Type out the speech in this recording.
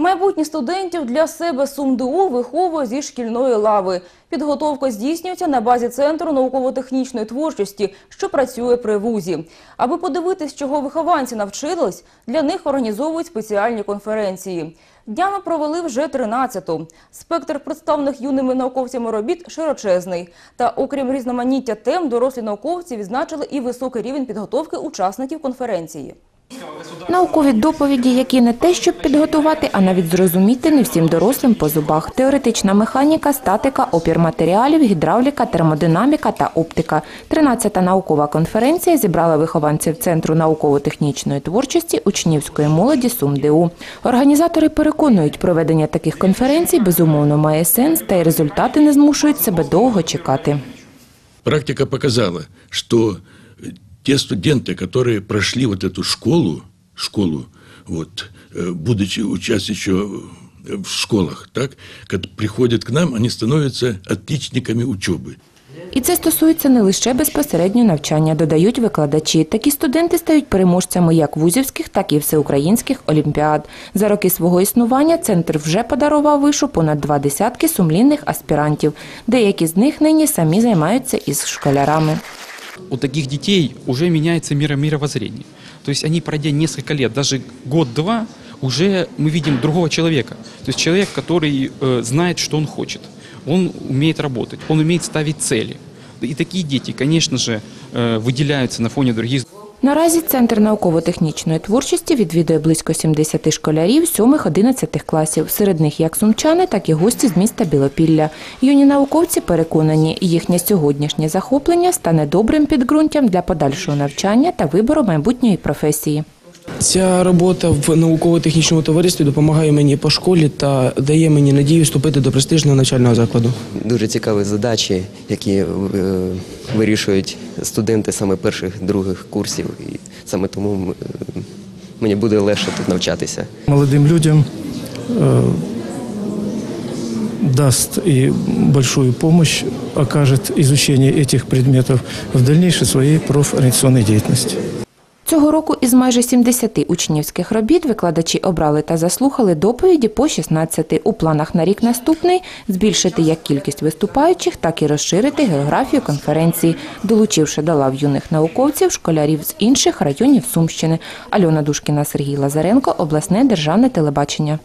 Майбутніх студентів для себе СумДУ виховує зі шкільної лави. Підготовка здійснюється на базі Центру науково-технічної творчості, що працює при вузі. Аби подивитись, чого вихованці навчились, для них організовують спеціальні конференції. Днями провели вже 13-ту. Спектр представлених юними науковцями робіт широчезний. Та окрім різноманіття тем, дорослі науковці відзначили і високий рівень підготовки учасників конференції. Наукові доповіді, які не те, щоб підготувати, а навіть зрозуміти не всім дорослим по зубах. Теоретична механіка, статика, опір матеріалів, гідравліка, термодинаміка та оптика. 13-та наукова конференція зібрала вихованців Центру науково-технічної творчості учнівської молоді СумДУ. Організатори переконують, проведення таких конференцій безумовно має сенс, та й результати не змушують себе довго чекати. Практика показала, что э, те студенты, которые прошли вот эту школу, школу, вот, э, будучи учась еще в школах, так, когда приходят к нам, они становятся отличниками учебы. І це стосується не лише безпосередньо навчання, додають викладачі. Такі студенти стають переможцями як вузівських, так і всеукраїнських олімпіад. За роки свого існування центр вже подарував вишу понад два десятки сумлінних аспірантів. Деякі з них нині самі займаються із школярами. У таких детей уже меняется миро мировоззрение. То есть они, пройдя несколько лет, даже год-два, уже мы видим другого человека. То есть человек, который э, знает, что он хочет. Он умеет работать, он умеет ставить цели. И такие дети, конечно же, э, выделяются на фоне других Наразі Центр науково-технічної творчості відвідує близько 70 школярів 7-11 класів. Серед них як сумчани, так і гості з міста Білопілля. Юні науковці переконані, їхнє сьогоднішнє захоплення стане добрим підґрунтям для подальшого навчання та вибору майбутньої професії. Ця робота в науково-технічному товаристві допомагає мені по школі та дає мені надію вступити до престижного навчального закладу. Дуже цікаві задачі, які е, вирішують студенти саме перших других курсів, і саме тому м, е, мені буде легше тут навчатися. молодым людям э, даст и большую помощь, окажет изучение этих предметов в дальнейшей своей профориентационной деятельности. Цього року із майже 70 учнівських робіт викладачі обрали та заслухали доповіді по 16. У планах на рік наступний збільшити як кількість виступаючих, так і розширити географію конференції, долучивши до лав юних науковців, школярів з інших районів Сумщини. Альона Душкіна, Сергій Лазаренко, обласне державне телебачення.